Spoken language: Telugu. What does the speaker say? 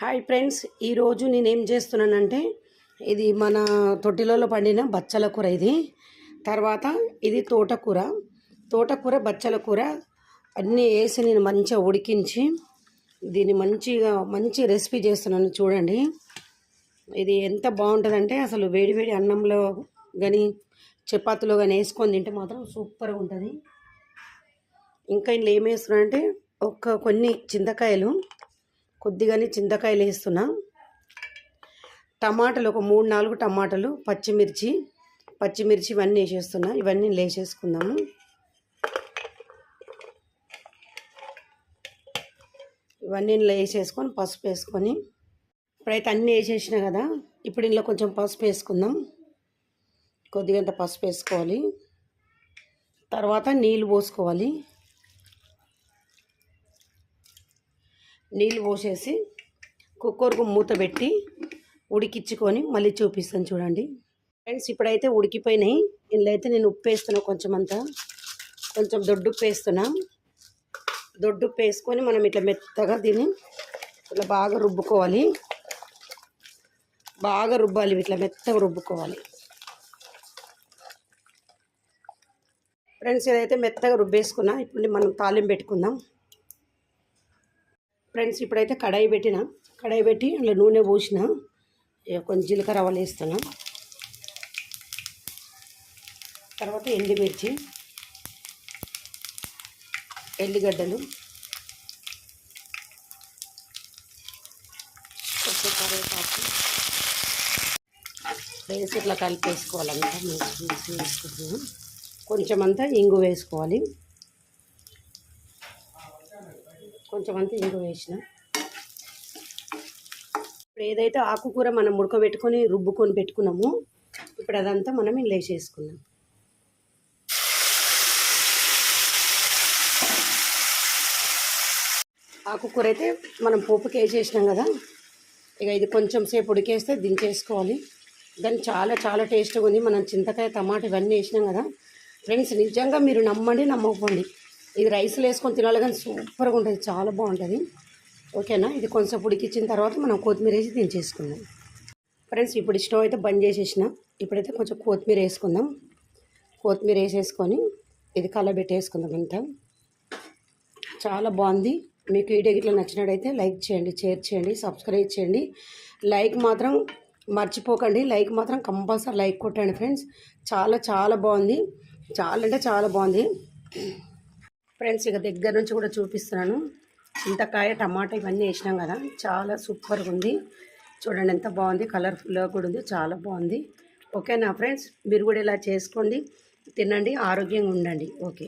హాయ్ ఫ్రెండ్స్ ఈరోజు నేనేం చేస్తున్నానంటే ఇది మన తొట్టిలలో పండిన బచ్చల కూర ఇది. తర్వాత ఇది తోటకూర. తోటకూర బచ్చల కూర అన్నీ వేసి నేను మంచిగా ఉడికించి దీన్ని మంచిగా మంచి రెసిపీ చేస్తున్నాను చూడండి. ఇది ఎంత బాగుంటుందంటే అసలు వేడివేడి అన్నంలో కానీ చపాతీలో కానీ వేసుకొని తింటే మాత్రం సూపర్గా ఉంటుంది. ఇంకా ఇందులో ఏం వేస్తున్నానంటే ఒక కొన్ని చింతకాయలు కొద్దిగానే చింతకాయలు వేస్తున్నా. టమాటాలు ఒక మూడు నాలుగు టమాటాలు పచ్చిమిర్చి పచ్చిమిర్చి ఇవన్నీ వేసేస్తున్నా. ఇవన్నీ లేచేసుకుందాము ఇవన్నీ ఇందులో వేసేసుకొని పసుపు వేసుకొని. ఇప్పుడైతే అన్నీ వేసేసిన కదా ఇప్పుడు ఇందులో కొంచెం పసుపు వేసుకుందాం. కొద్దిగంత పసుపు వేసుకోవాలి. తర్వాత నీళ్ళు పోసుకోవాలి. నీళ్ళు పోసేసి కుక్కర్కు మూత పెట్టి ఉడికించుకొని మళ్ళీ చూపిస్తాను చూడండి. ఫ్రెండ్స్ ఇప్పుడైతే ఉడికిపోయినాయి. ఇందులో అయితే నేను ఉప్పు వేస్తున్నా కొంచెం అంతా. కొంచెం దొడ్డు ఉప్పు వేస్తున్నా. దొడ్డు ఉప్పు వేసుకొని మనం ఇట్లా మెత్తగా దీన్ని ఇట్లా బాగా రుబ్బుకోవాలి. బాగా రుబ్బాలి ఇట్లా మెత్తగా రుబ్బుకోవాలి. ఫ్రెండ్స్ ఇదైతే మెత్తగా రుబ్బేసుకున్నా. ఇప్పుడు మనం తాలింపు పెట్టుకుందాం. ఫ్రెండ్స్ ఇప్పుడైతే కడాయి పెట్టిన. కడాయి పెట్టి అందులో నూనె పోసిన. కొంచెం జీలకర్ర ఆవాలు వేస్తున్నా. తర్వాత ఎండుమిర్చి ఎల్లిగడ్డలు కొంచెం కరివేపాకు. వేసి ఇట్లా కలిపేసుకోవాలంతా మిక్సీ వేసుకుంటున్నాం కొంచెం అంతా ఇంగు వేసుకోవాలి. కొంచెం అంతా ఇంగు వేసిన. ఇప్పుడు ఏదైతే ఆకుకూర మనం ఉడకబెట్టుకొని రుబ్బుకొని పెట్టుకున్నామో ఇప్పుడు అదంతా మనం ఇలా వేసేసుకున్నాం ఆకుకూర అయితే మనం పోపుకి వేసేసినాం కదా ఇక ఇది కొంచెం సేపు ఉడికేస్తే దించేసుకోవాలి. దాన్ని చాలా చాలా టేస్ట్గా ఉంది. మనం చింతకాయ టమాటా ఇవన్నీ వేసినాం కదా. ఫ్రెండ్స్ నిజంగా మీరు నమ్మండి నమ్మకపోండి. ఇది రైస్లో వేసుకొని తినాలి కానీ సూపర్గా ఉంటుంది. చాలా బాగుంటుంది. ఓకేనా? ఇది కొంచెం ఉడికిచ్చిన తర్వాత మనం కొత్తిమీర వేసి దించేసుకుందాం. ఫ్రెండ్స్ ఇప్పుడు స్టవ్ అయితే బంద్ చేసేసిన. ఇప్పుడైతే కొంచెం కొత్తిమీర వేసుకుందాం. కొత్తిమీర వేసేసుకొని ఇది కలబెట్టేసుకుందాం అంతా. చాలా బాగుంది. మీకు వీడియో ఇట్లా నచ్చినట్టయితే లైక్ చేయండి షేర్ చేయండి సబ్స్క్రైబ్ చేయండి. లైక్ మాత్రం మర్చిపోకండి. లైక్ మాత్రం కంపల్సరీ లైక్ కొట్టండి ఫ్రెండ్స్. చాలా చాలా బాగుంది. చాలా అంటే చాలా బాగుంది. ఫ్రెండ్స్ ఇక దగ్గర నుంచి కూడా చూపిస్తున్నాను. చింతకాయ టమాటా ఇవన్నీ వేసినాం కదా. చాలా సూపర్గా ఉంది. చూడండి ఎంత బాగుంది. కలర్ఫుల్గా కూడా ఉంది. చాలా బాగుంది. ఓకేనా ఫ్రెండ్స్? మీరు కూడా ఇలా చేసుకోండి. తినండి. ఆరోగ్యంగా ఉండండి. ఓకే.